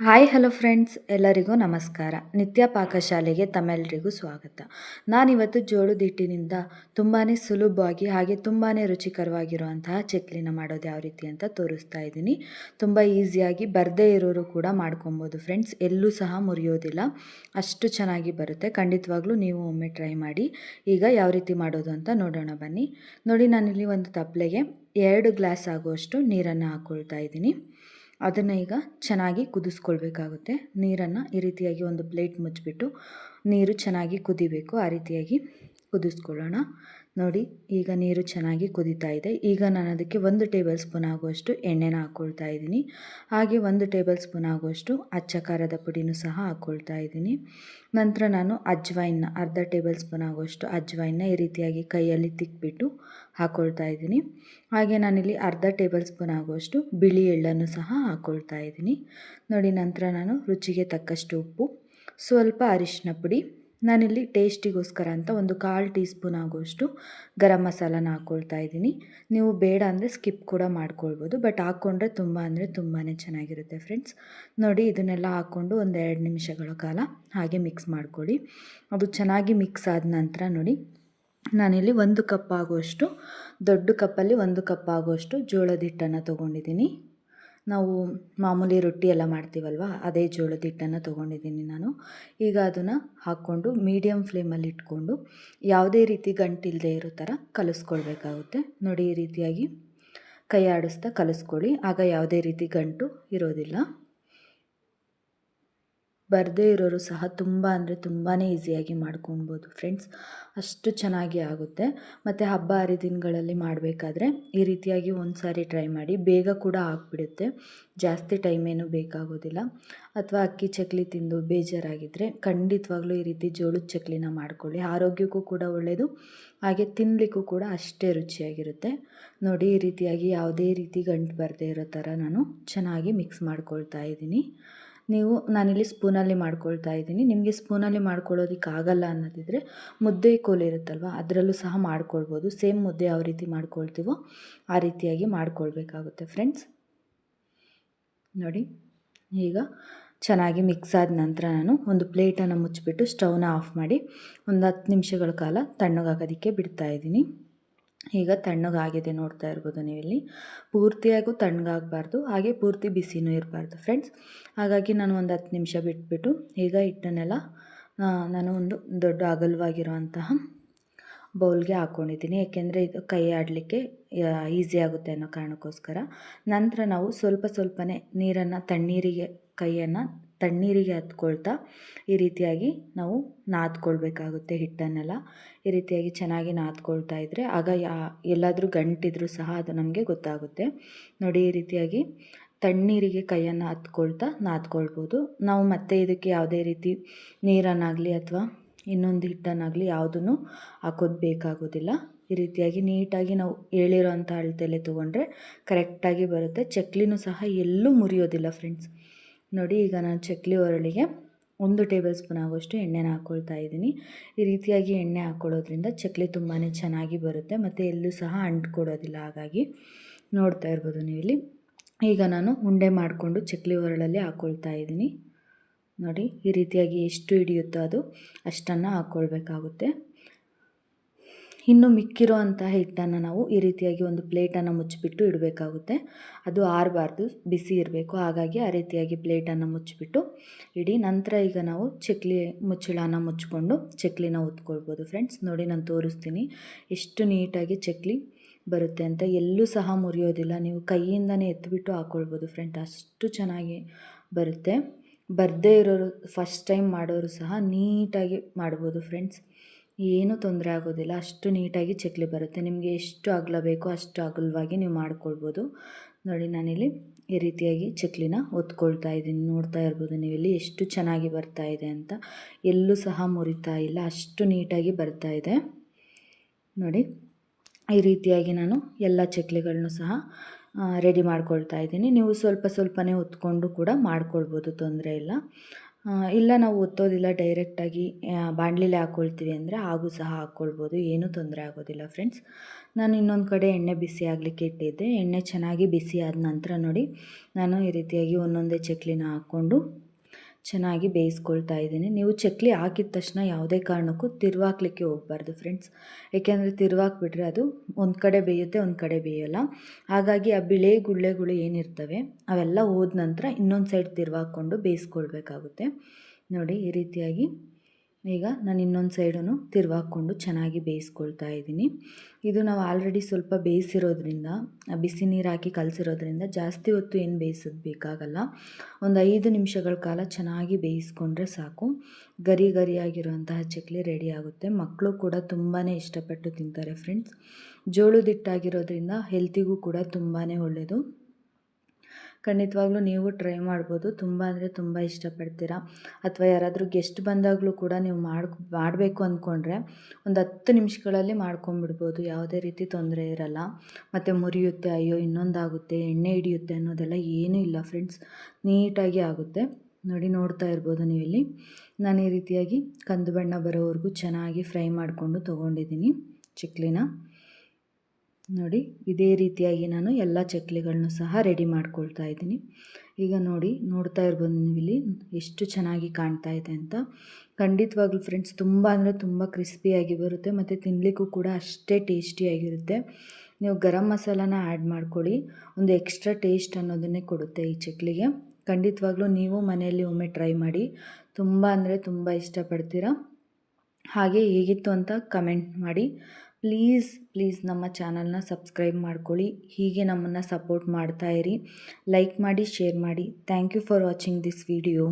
Hi, hello friends, ಎಲ್ಲರಿಗೂ ನಮಸ್ಕಾರ. ನಿತ್ಯ ಪಾಕಶಾಲೆಗೆ ತಮ್ಮೆಲ್ಲರಿಗೂ ಸ್ವಾಗತ. ನಾನಿವತ್ತು ಜೋಳದ ಹಿಟ್ಟಿನಿಂದ ತುಂಬಾ ಸುಲಭವಾಗಿ ಹಾಗೆ ತುಂಬಾ ರುಚಿಕರವಾಗಿರುವಂತಹ ಚಕ್ಲಿನ ಮಾಡೋದು ಯಾವ ರೀತಿ ಅಂತ ತೋರಿಸ್ತಾ ಇದ್ದೀನಿ. ತುಂಬ ಈಸಿಯಾಗಿ ಬರದೇ ಇರೋರು ಕೂಡ ಮಾಡ್ಕೊಬೋದು ಫ್ರೆಂಡ್ಸ್. ಎಲ್ಲೂ ಸಹ ಮುರಿಯೋದಿಲ್ಲ. ಅಷ್ಟು ಚೆನ್ನಾಗಿ ಬರುತ್ತೆ. ಖಂಡಿತವಾಗ್ಲೂ ನೀವು ಒಮ್ಮೆ ಟ್ರೈ ಮಾಡಿ. ಈಗ ಯಾವ ರೀತಿ ಮಾಡೋದು ಅಂತ ನೋಡೋಣ ಬನ್ನಿ. ನೋಡಿ, ನಾನಿಲ್ಲಿ ಒಂದು ತಪ್ಪಲೆಗೆ ಎರಡು ಗ್ಲಾಸ್ ಆಗುವಷ್ಟು ನೀರನ್ನು ಹಾಕ್ಕೊಳ್ತಾ ಇದ್ದೀನಿ. ಅದನ್ನು ಈಗ ಚೆನ್ನಾಗಿ ಕುದಿಸ್ಕೊಳ್ಬೇಕಾಗುತ್ತೆ. ನೀರನ್ನು ಈ ರೀತಿಯಾಗಿ ಒಂದು ಪ್ಲೇಟ್ ಮುಚ್ಚಿಬಿಟ್ಟು ನೀರು ಚೆನ್ನಾಗಿ ಕುದಿಬೇಕು. ಆ ರೀತಿಯಾಗಿ ಕುದಿಸ್ಕೊಳ್ಳೋಣ. ನೋಡಿ, ಈಗ ನೀರು ಚೆನ್ನಾಗಿ ಕುದೀತಾ ಇದೆ. ಈಗ ನಾನು ಅದಕ್ಕೆ ಒಂದು ಟೇಬಲ್ ಸ್ಪೂನ್ ಆಗುವಷ್ಟು ಎಣ್ಣೆನ ಹಾಕ್ಕೊಳ್ತಾ ಇದ್ದೀನಿ. ಹಾಗೆ ಒಂದು ಟೇಬಲ್ ಸ್ಪೂನ್ ಆಗುವಷ್ಟು ಅಚ್ಚ ಖಾರದ ಪುಡಿನೂ ಸಹ ಹಾಕ್ಕೊಳ್ತಾ ಇದ್ದೀನಿ. ನಂತರ ನಾನು ಅಜ್ವೈನ್ನ ಅರ್ಧ ಟೇಬಲ್ ಸ್ಪೂನ್ ಆಗುವಷ್ಟು ಅಜ್ವೈನ್ನ ಈ ರೀತಿಯಾಗಿ ಕೈಯಲ್ಲಿ ತಿಕ್ಬಿಟ್ಟು ಹಾಕ್ಕೊಳ್ತಾ ಇದ್ದೀನಿ. ಹಾಗೆ ನಾನಿಲ್ಲಿ ಅರ್ಧ ಟೇಬಲ್ ಸ್ಪೂನ್ ಆಗುವಷ್ಟು ಬಿಳಿ ಎಳ್ಳನ್ನು ಸಹ ಹಾಕ್ಕೊಳ್ತಾ ಇದ್ದೀನಿ. ನೋಡಿ, ನಂತರ ನಾನು ರುಚಿಗೆ ತಕ್ಕಷ್ಟು ಉಪ್ಪು, ಸ್ವಲ್ಪ ಅರಿಶಿನ ಪುಡಿ ನಾನಿಲ್ಲಿ ಟೇಸ್ಟಿಗೋಸ್ಕರ ಅಂತ ಒಂದು ಕಾಲು ಟೀ ಸ್ಪೂನ್ ಆಗುವಷ್ಟು ಗರಂ ಮಸಾಲಾನ ಹಾಕ್ಕೊಳ್ತಾ ಇದ್ದೀನಿ. ನೀವು ಬೇಡ ಅಂದರೆ ಸ್ಕಿಪ್ ಕೂಡ ಮಾಡ್ಕೊಳ್ಬೋದು, ಬಟ್ ಹಾಕ್ಕೊಂಡ್ರೆ ತುಂಬ ಅಂದರೆ ತುಂಬಾ ಚೆನ್ನಾಗಿರುತ್ತೆ ಫ್ರೆಂಡ್ಸ್. ನೋಡಿ, ಇದನ್ನೆಲ್ಲ ಹಾಕ್ಕೊಂಡು ಒಂದು ಎರಡು ನಿಮಿಷಗಳ ಕಾಲ ಹಾಗೆ ಮಿಕ್ಸ್ ಮಾಡ್ಕೊಳ್ಳಿ. ಅದು ಚೆನ್ನಾಗಿ ಮಿಕ್ಸ್ ಆದ ನಂತರ ನೋಡಿ, ನಾನಿಲ್ಲಿ ಒಂದು ಕಪ್ ಆಗುವಷ್ಟು ದೊಡ್ಡ ಕಪ್ಪಲ್ಲಿ ಒಂದು ಕಪ್ ಆಗುವಷ್ಟು ಜೋಳದ ಹಿಟ್ಟನ್ನು ತೊಗೊಂಡಿದ್ದೀನಿ. ನಾವು ಮಾಮೂಲಿ ರೊಟ್ಟಿ ಎಲ್ಲ ಮಾಡ್ತೀವಲ್ವ, ಅದೇ ಜೋಳದ ಹಿಟ್ಟನ್ನು ತೊಗೊಂಡಿದ್ದೀನಿ ನಾನು. ಈಗ ಅದನ್ನು ಹಾಕ್ಕೊಂಡು ಮೀಡಿಯಮ್ ಫ್ಲೇಮಲ್ಲಿ ಇಟ್ಕೊಂಡು ಯಾವುದೇ ರೀತಿ ಗಂಟಿಲ್ಲದೆ ಇರೋ ಥರ ಕಲಿಸ್ಕೊಳ್ಬೇಕಾಗುತ್ತೆ. ನೋಡಿ ಈ ರೀತಿಯಾಗಿ ಕೈ ಆಡಿಸ್ತಾ ಕಲಿಸ್ಕೊಳ್ಳಿ, ಆಗ ಯಾವುದೇ ರೀತಿ ಗಂಟು ಇರೋದಿಲ್ಲ. ಬರದೇ ಇರೋರು ಸಹ ತುಂಬ ಅಂದರೆ ತುಂಬಾ ಈಸಿಯಾಗಿ ಮಾಡ್ಕೊಬೋದು ಫ್ರೆಂಡ್ಸ್ ಅಷ್ಟು ಚೆನ್ನಾಗಿ ಆಗುತ್ತೆ. ಮತ್ತು ಹಬ್ಬ ಹರಿದಿನಗಳಲ್ಲಿ ಮಾಡಬೇಕಾದ್ರೆ ಈ ರೀತಿಯಾಗಿ ಒಂದು ಸಾರಿ ಟ್ರೈ ಮಾಡಿ ಬೇಗ ಕೂಡ ಆಗಿಬಿಡುತ್ತೆ. ಜಾಸ್ತಿ ಟೈಮ್ ಏನು ಬೇಕಾಗೋದಿಲ್ಲ. ಅಥವಾ ಅಕ್ಕಿ ಚಕ್ಲಿ ತಿಂದು ಬೇಜಾರಾಗಿದ್ದರೆ ಖಂಡಿತವಾಗ್ಲೂ ಈ ರೀತಿ ಜೋಳದ ಚಕ್ಲಿನ ಮಾಡ್ಕೊಳ್ಳಿ. ಆರೋಗ್ಯಕ್ಕೂ ಕೂಡ ಒಳ್ಳೆಯದು ಹಾಗೆ ತಿನ್ನಲಿಕ್ಕೂ ಕೂಡ ಅಷ್ಟೇ ರುಚಿಯಾಗಿರುತ್ತೆ. ನೋಡಿ ಈ ರೀತಿಯಾಗಿ ಯಾವುದೇ ರೀತಿ ಗಂಟು ಬರದೇ ಇರೋ ಥರ ನಾನು ಚೆನ್ನಾಗಿ ಮಿಕ್ಸ್ ಮಾಡ್ಕೊಳ್ತಾ ಇದ್ದೀನಿ. ನೀವು ನಾನಿಲ್ಲಿ ಸ್ಪೂನಲ್ಲಿ ಮಾಡ್ಕೊಳ್ತಾ ಇದ್ದೀನಿ. ನಿಮಗೆ ಸ್ಪೂನಲ್ಲಿ ಮಾಡ್ಕೊಳ್ಳೋದಕ್ಕೆ ಆಗಲ್ಲ ಅನ್ನೋದಿದ್ರೆ ಮುದ್ದೆ ಕೋಲು ಇರುತ್ತಲ್ವ, ಅದರಲ್ಲೂ ಸಹ ಮಾಡ್ಕೊಳ್ಬೋದು. ಸೇಮ್ ಮುದ್ದೆ ಯಾವ ರೀತಿ ಮಾಡ್ಕೊಳ್ತೀವೋ ಆ ರೀತಿಯಾಗಿ ಮಾಡ್ಕೊಳ್ಬೇಕಾಗುತ್ತೆ ಫ್ರೆಂಡ್ಸ್. ನೋಡಿ, ಈಗ ಚೆನ್ನಾಗಿ ಮಿಕ್ಸ್ ಆದ ನಂತರ ನಾನು ಒಂದು ಪ್ಲೇಟನ್ನು ಮುಚ್ಚಿಬಿಟ್ಟು ಸ್ಟವ್ನ ಆಫ್ ಮಾಡಿ ಒಂದು ಹತ್ತು ನಿಮಿಷಗಳ ಕಾಲ ತಣ್ಣಗಾಗೋದಕ್ಕೆ ಬಿಡ್ತಾ ಇದ್ದೀನಿ. ಈಗ ತಣ್ಣಗಾಗಿದೆ ನೋಡ್ತಾ ಇರ್ಬೋದು ನೀವಿಲ್ಲಿ. ಪೂರ್ತಿಯಾಗೂ ತಣ್ಣಗಾಗಬಾರ್ದು ಹಾಗೆ ಪೂರ್ತಿ ಬಿಸಿನೂ ಇರಬಾರ್ದು ಫ್ರೆಂಡ್ಸ್. ಹಾಗಾಗಿ ನಾನು ಒಂದು ಹತ್ತು ನಿಮಿಷ ಬಿಟ್ಬಿಟ್ಟು ಈಗ ಹಿಟ್ಟನ್ನೆಲ್ಲ ನಾನು ಒಂದು ದೊಡ್ಡ ಅಗಲವಾಗಿರುವಂತಹ ಬೌಲ್ಗೆ ಹಾಕ್ಕೊಂಡಿದ್ದೀನಿ ಏಕೆಂದರೆ ಇದು ಕೈ ಆಡಲಿಕ್ಕೆ ಈಸಿ ಆಗುತ್ತೆ ಅನ್ನೋ ಕಾರಣಕ್ಕೋಸ್ಕರ. ನಂತರ ನಾವು ಸ್ವಲ್ಪ ಸ್ವಲ್ಪನೇ ನೀರನ್ನು, ತಣ್ಣೀರಿಗೆ ಕೈಯನ್ನು ತಣ್ಣೀರಿಗೆ ಹತ್ಕೊಳ್ತಾ ಈ ರೀತಿಯಾಗಿ ನಾವು ನಾದ್ಕೊಳ್ಬೇಕಾಗುತ್ತೆ ಹಿಟ್ಟನ್ನೆಲ್ಲ. ಈ ರೀತಿಯಾಗಿ ಚೆನ್ನಾಗಿ ನಾದ್ಕೊಳ್ತಾ ಇದ್ದರೆ ಆಗ ಯಾ ಎಲ್ಲಾದರೂ ಗಂಟಿದ್ರೂ ಸಹ ಅದು ನಮಗೆ ಗೊತ್ತಾಗುತ್ತೆ. ನೋಡಿ ಈ ರೀತಿಯಾಗಿ ತಣ್ಣೀರಿಗೆ ಕೈಯನ್ನು ಹತ್ಕೊಳ್ತಾ ನಾದ್ಕೊಳ್ಬೋದು. ನಾವು ಮತ್ತೆ ಇದಕ್ಕೆ ಯಾವುದೇ ರೀತಿ ನೀರನ್ನಾಗಲಿ ಅಥವಾ ಇನ್ನೊಂದು ಹಿಟ್ಟನ್ನಾಗಲಿ ಯಾವುದನ್ನು ಹಾಕೋದು ಬೇಕಾಗೋದಿಲ್ಲ ಈ ರೀತಿಯಾಗಿ ನೀಟಾಗಿ ನಾವು ಹೇಳಿರೋಂಥ ಅಳತೆಲೆ ತೊಗೊಂಡ್ರೆ ಕರೆಕ್ಟಾಗಿ ಬರುತ್ತೆ. ಚಕ್ಲಿನೂ ಸಹ ಎಲ್ಲೂ ಮುರಿಯೋದಿಲ್ಲ ಫ್ರೆಂಡ್ಸ್. ನೋಡಿ, ಈಗ ನಾನು ಚಕ್ಲಿ ಒರಳಿಗೆ ಒಂದು ಟೇಬಲ್ ಸ್ಪೂನ್ ಆಗುವಷ್ಟು ಎಣ್ಣೆನ ಹಾಕ್ಕೊಳ್ತಾ ಇದ್ದೀನಿ. ಈ ರೀತಿಯಾಗಿ ಎಣ್ಣೆ ಹಾಕ್ಕೊಳ್ಳೋದ್ರಿಂದ ಚಕ್ಲಿ ತುಂಬಾ ಚೆನ್ನಾಗಿ ಬರುತ್ತೆ. ಮತ್ತು ಎಲ್ಲೂ ಸಹ ಅಂಟ್ಕೊಡೋದಿಲ್ಲ, ಹಾಗಾಗಿ ನೋಡ್ತಾ ಇರ್ಬೋದು ನೀವು ಇಲ್ಲಿ ಈಗ ನಾನು ಉಂಡೆ ಮಾಡಿಕೊಂಡು ಚಕ್ಲಿ ಒರಳಲ್ಲಿ ಹಾಕ್ಕೊಳ್ತಾ ಇದ್ದೀನಿ. ನೋಡಿ, ಈ ರೀತಿಯಾಗಿ ಎಷ್ಟು ಹಿಡಿಯುತ್ತೋ ಅದು ಅಷ್ಟನ್ನು ಹಾಕ್ಕೊಳ್ಬೇಕಾಗುತ್ತೆ ಇನ್ನು ಮಿಕ್ಕಿರೋ ಅಂತಹ ಹಿಟ್ಟನ್ನು ನಾವು ಈ ರೀತಿಯಾಗಿ ಒಂದು ಪ್ಲೇಟನ್ನು ಮುಚ್ಚಿಬಿಟ್ಟು ಇಡಬೇಕಾಗುತ್ತೆ. ಅದು ಆರಬಾರ್ದು, ಬಿಸಿ ಇರಬೇಕು. ಹಾಗಾಗಿ ಆ ರೀತಿಯಾಗಿ ಪ್ಲೇಟನ್ನು ಮುಚ್ಚಿಬಿಟ್ಟು ಇಡಿ. ನಂತರ ಈಗ ನಾವು ಚಕ್ಲಿ ಮುಚ್ಚಳನ ಮುಚ್ಚಿಕೊಂಡು ಚಕ್ಲಿನ ಉತ್ಕೊಳ್ಬೋದು ಫ್ರೆಂಡ್ಸ್. ನೋಡಿ ನಾನು ತೋರಿಸ್ತೀನಿ ಎಷ್ಟು ನೀಟಾಗಿ ಚಕ್ಲಿ ಬರುತ್ತೆ ಅಂತ. ಎಲ್ಲೂ ಸಹ ಮುರಿಯೋದಿಲ್ಲ. ನೀವು ಕೈಯಿಂದನೇ ಎತ್ತಿಬಿಟ್ಟು ಹಾಕ್ಕೊಳ್ಬೋದು ಫ್ರೆಂಡ್ ಅಷ್ಟು ಚೆನ್ನಾಗಿ ಬರುತ್ತೆ. ಬರದೇ ಇರೋರು, ಫಸ್ಟ್ ಟೈಮ್ ಮಾಡೋರು ಸಹ ನೀಟಾಗಿ ಮಾಡ್ಬೋದು ಫ್ರೆಂಡ್ಸ್. ಏನೂ ತೊಂದರೆ ಆಗೋದಿಲ್ಲ. ಅಷ್ಟು ನೀಟಾಗಿ ಚಕ್ಲಿ ಬರುತ್ತೆ. ನಿಮಗೆ ಎಷ್ಟು ಅಗಲ ಬೇಕೋ ಅಷ್ಟು ಅಗಲವಾಗಿ ನೀವು ಮಾಡ್ಕೊಳ್ಬೋದು. ನೋಡಿ, ನಾನಿಲ್ಲಿ ಈ ರೀತಿಯಾಗಿ ಚಕ್ಲಿನ ಒತ್ಕೊಳ್ತಾ ಇದ್ದೀನಿ. ನೋಡ್ತಾ ಇರ್ಬೋದು ನೀವಿಲ್ಲಿ ಎಷ್ಟು ಚೆನ್ನಾಗಿ ಬರ್ತಾ ಇದೆ ಅಂತ. ಎಲ್ಲೂ ಸಹ ಮುರಿತಾ ಇಲ್ಲ. ಅಷ್ಟು ನೀಟಾಗಿ ಬರ್ತಾ ಇದೆ. ನೋಡಿ, ಈ ರೀತಿಯಾಗಿ ನಾನು ಎಲ್ಲ ಚಕ್ಲಿಗಳನ್ನು ಸಹ ರೆಡಿ ಮಾಡ್ಕೊಳ್ತಾ ಇದ್ದೀನಿ. ನೀವು ಸ್ವಲ್ಪ ಸ್ವಲ್ಪನೇ ಹೊತ್ಕೊಂಡು ಕೂಡ ಮಾಡ್ಕೊಳ್ಬೋದು. ತೊಂದರೆ ಇಲ್ಲ. ಇಲ್ಲ ನಾವು ಒತ್ತೋದಿಲ್ಲ ಡೈರೆಕ್ಟಾಗಿ ಬಾಣಲಿಲಿ ಹಾಕ್ಕೊಳ್ತೀವಿ ಅಂದರೆ ಹಾಗೂ ಸಹ ಹಾಕ್ಕೊಳ್ಬೋದು ಏನೂ ತೊಂದರೆ ಆಗೋದಿಲ್ಲ ಫ್ರೆಂಡ್ಸ್ ನಾನು ಇನ್ನೊಂದು ಕಡೆ ಎಣ್ಣೆ ಬಿಸಿ ಆಗಲಿಕ್ಕೆ ಇಟ್ಟಿದ್ದೆ, ಎಣ್ಣೆ ಚೆನ್ನಾಗಿ ಬಿಸಿ ಆದ ನಂತರ ನೋಡಿ, ನಾನು ಈ ರೀತಿಯಾಗಿ ಒಂದೊಂದೇ ಚಕ್ಲಿನ ಹಾಕ್ಕೊಂಡು ಚೆನ್ನಾಗಿ ಬೇಯಿಸ್ಕೊಳ್ತಾ ಇದ್ದೀನಿ. ನೀವು ಚಕ್ಲಿ ಹಾಕಿದ ತಕ್ಷಣ ಯಾವುದೇ ಕಾರಣಕ್ಕೂ ತಿರುವಾಕ್ಲಿಕ್ಕೆ ಹೋಗಬಾರ್ದು ಫ್ರೆಂಡ್ಸ್. ಏಕೆಂದರೆ ತಿರುವಾಕ್ಬಿಟ್ರೆ ಅದು ಒಂದು ಕಡೆ ಬೇಯುತ್ತೆ, ಒಂದು ಕಡೆ ಬೇಯೋಲ್ಲ. ಹಾಗಾಗಿ ಆ ಬಿಳೆ ಗುಳ್ಳೆಗಳು ಏನಿರ್ತವೆ, ಅವೆಲ್ಲ ಹೋದ ನಂತರ ಇನ್ನೊಂದು ಸೈಡ್ ತಿರುವಾಕೊಂಡು ಬೇಯಿಸ್ಕೊಳ್ಬೇಕಾಗುತ್ತೆ. ನೋಡಿ ಈ ರೀತಿಯಾಗಿ ಈಗ ನಾನು ಇನ್ನೊಂದು ಸೈಡನ್ನು ತಿರುವಾಕೊಂಡು ಚೆನ್ನಾಗಿ ಬೇಯಿಸ್ಕೊಳ್ತಾ ಇದ್ದೀನಿ. ಇದು ನಾವು ಆಲ್ರೆಡಿ ಸ್ವಲ್ಪ ಬೇಯಿಸಿರೋದ್ರಿಂದ ಬಿಸಿ ನೀರು ಹಾಕಿ ಕಲಸಿರೋದ್ರಿಂದ ಜಾಸ್ತಿ ಹೊತ್ತು ಏನು ಬೇಯಿಸೋದು ಬೇಕಾಗಲ್ಲ. ಒಂದು ಐದು ನಿಮಿಷಗಳ ಕಾಲ ಚೆನ್ನಾಗಿ ಬೇಯಿಸ್ಕೊಂಡ್ರೆ ಸಾಕು. ಗರಿ ಗರಿಯಾಗಿರುವಂತಹ ಚಕ್ಲಿ ರೆಡಿ ಆಗುತ್ತೆ. ಮಕ್ಕಳು ಕೂಡ ತುಂಬಾ ಇಷ್ಟಪಟ್ಟು ತಿಂತಾರೆ ಫ್ರೆಂಡ್ಸ್. ಜೋಳದಿಟ್ಟಾಗಿರೋದ್ರಿಂದ ಹೆಲ್ತಿಗೂ ಕೂಡ ತುಂಬಾ ಒಳ್ಳೆಯದು ಖಂಡಿತವಾಗ್ಲೂ ನೀವು ಟ್ರೈ ಮಾಡ್ಬೋದು. ತುಂಬ ಅಂದರೆ ತುಂಬ ಇಷ್ಟಪಡ್ತೀರಾ? ಅಥವಾ ಯಾರಾದರೂ ಗೆಸ್ಟ್ ಬಂದಾಗಲೂ ಕೂಡ ನೀವು ಮಾಡಿ ಮಾಡಬೇಕು ಅಂದ್ಕೊಂಡ್ರೆ ಒಂದು ಹತ್ತು ನಿಮಿಷಗಳಲ್ಲಿ ಮಾಡ್ಕೊಂಬಿಡ್ಬೋದು ಯಾವುದೇ ರೀತಿ ತೊಂದರೆ ಇರಲ್ಲ. ಮತ್ತು ಮುರಿಯುತ್ತೆ, ಅಯ್ಯೋ ಇನ್ನೊಂದಾಗುತ್ತೆ, ಎಣ್ಣೆ ಹಿಡಿಯುತ್ತೆ ಅನ್ನೋದೆಲ್ಲ ಏನೂ ಇಲ್ಲ ಫ್ರೆಂಡ್ಸ್ ನೀಟಾಗಿ ಆಗುತ್ತೆ. ನೋಡಿ ನೋಡ್ತಾ ಇರ್ಬೋದು ನೀವು ಇಲ್ಲಿ ನಾನು ಈ ರೀತಿಯಾಗಿ ಕಂದು ಬಣ್ಣ ಬರೋವರೆಗೂ ಚೆನ್ನಾಗಿ ಫ್ರೈ ಮಾಡಿಕೊಂಡು ತೊಗೊಂಡಿದ್ದೀನಿ. ಚಿಕ್ಲಿನ. ನೋಡಿ, ಇದೇ ರೀತಿಯಾಗಿ ನಾನು ಎಲ್ಲ ಚಕ್ಲಿಗಳನ್ನು ಸಹ ರೆಡಿ ಮಾಡ್ಕೊಳ್ತಾ ಇದ್ದೀನಿ. ಈಗ ನೋಡಿ, ನೋಡ್ತಾ ಇರ್ಬೋದು ನೀವು ಇಲ್ಲಿ ಎಷ್ಟು ಚೆನ್ನಾಗಿ ಕಾಣ್ತಾ ಇದೆ ಅಂತ. ಖಂಡಿತವಾಗ್ಲೂ ಫ್ರೆಂಡ್ಸ್ ತುಂಬ ಅಂದರೆ ತುಂಬ ಕ್ರಿಸ್ಪಿಯಾಗಿ ಬರುತ್ತೆ, ಮತ್ತು ತಿನ್ನಲಿಕ್ಕೂ ಕೂಡ ಅಷ್ಟೇ ಟೇಸ್ಟಿಯಾಗಿರುತ್ತೆ ನೀವು ಗರಂ ಮಸಾಲಾನ ಆ್ಯಡ್ ಮಾಡ್ಕೊಳ್ಳಿ, ಒಂದು ಎಕ್ಸ್ಟ್ರಾ ಟೇಸ್ಟ್ ಅನ್ನೋದನ್ನೇ ಕೊಡುತ್ತೆ ಈ ಚಕ್ಲಿಗೆ. ಖಂಡಿತವಾಗ್ಲೂ ನೀವು ಮನೆಯಲ್ಲಿ ಒಮ್ಮೆ ಟ್ರೈ ಮಾಡಿ, ತುಂಬ ಅಂದರೆ ತುಂಬ ಇಷ್ಟಪಡ್ತೀರಾ? ಹಾಗೆ ಹೇಗಿತ್ತು ಅಂತ ಕಮೆಂಟ್ ಮಾಡಿ. ಪ್ಲೀಸ್ ಪ್ಲೀಸ್ ನಮ್ಮ ಚಾನಲ್ನ ಸಬ್ಸ್ಕ್ರೈಬ್ ಮಾಡ್ಕೊಳ್ಳಿ, ಹೀಗೆ ನಮ್ಮನ್ನು ಸಪೋರ್ಟ್ ಮಾಡ್ತಾ ಇರಿ. ಲೈಕ್ ಮಾಡಿ, ಶೇರ್ ಮಾಡಿ. Thank you for watching this video.